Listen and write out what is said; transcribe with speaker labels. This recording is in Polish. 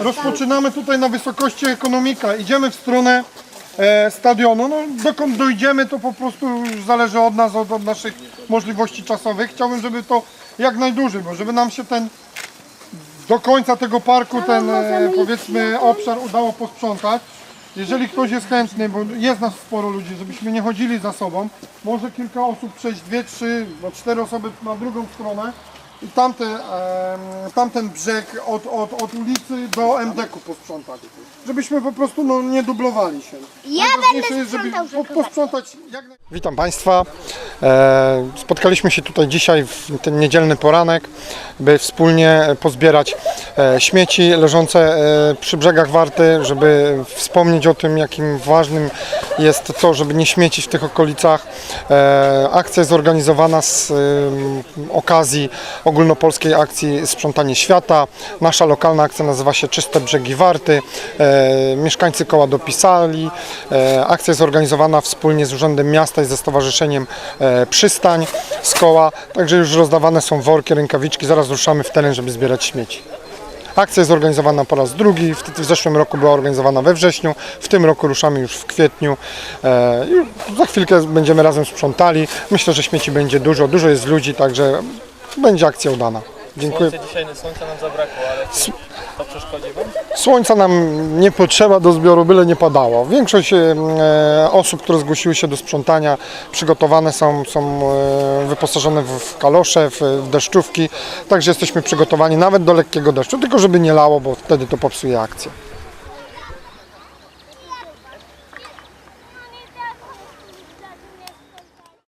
Speaker 1: Rozpoczynamy tutaj na wysokości ekonomika. Idziemy w stronę e, stadionu. No, dokąd dojdziemy, to po prostu już zależy od nas, od, od naszych możliwości czasowych. Chciałbym, żeby to jak najdłużej, bo żeby nam się ten do końca tego parku ten e, powiedzmy obszar udało posprzątać. Jeżeli ktoś jest chętny, bo jest nas sporo ludzi, żebyśmy nie chodzili za sobą, może kilka osób przejść, dwie, trzy, no cztery osoby na drugą stronę tamte, tamten brzeg od, od, od ulicy do MDK-u posprzątać. Żebyśmy po prostu no, nie dublowali się.
Speaker 2: Ja będę
Speaker 1: jest, żeby po, posprzątać jak. Witam Państwa. E, spotkaliśmy się tutaj dzisiaj w ten niedzielny poranek, by wspólnie pozbierać e, śmieci leżące e, przy brzegach Warty, żeby wspomnieć o tym, jakim ważnym jest to, żeby nie śmiecić w tych okolicach. E, akcja jest zorganizowana z okazji ogólnopolskiej akcji Sprzątanie Świata. Nasza lokalna akcja nazywa się Czyste Brzegi Warty. E, mieszkańcy koła dopisali. E, akcja jest organizowana wspólnie z Urzędem Miasta i ze Stowarzyszeniem Przystań z koła. Także już rozdawane są worki, rękawiczki. Zaraz ruszamy w teren, żeby zbierać śmieci. Akcja jest organizowana po raz drugi. W, w zeszłym roku była organizowana we wrześniu. W tym roku ruszamy już w kwietniu. E, za chwilkę będziemy razem sprzątali. Myślę, że śmieci będzie dużo. Dużo jest ludzi, także będzie akcja udana. Dziękuję.
Speaker 3: Słońce dzisiaj słońca nam zabrakło, ale czy to przeszkodzi Wam?
Speaker 1: Słońca nam nie potrzeba do zbioru, byle nie padało. Większość e, osób, które zgłosiły się do sprzątania, przygotowane są, są e, wyposażone w, w kalosze, w, w deszczówki, także jesteśmy przygotowani nawet do lekkiego deszczu, tylko żeby nie lało, bo wtedy to popsuje akcję.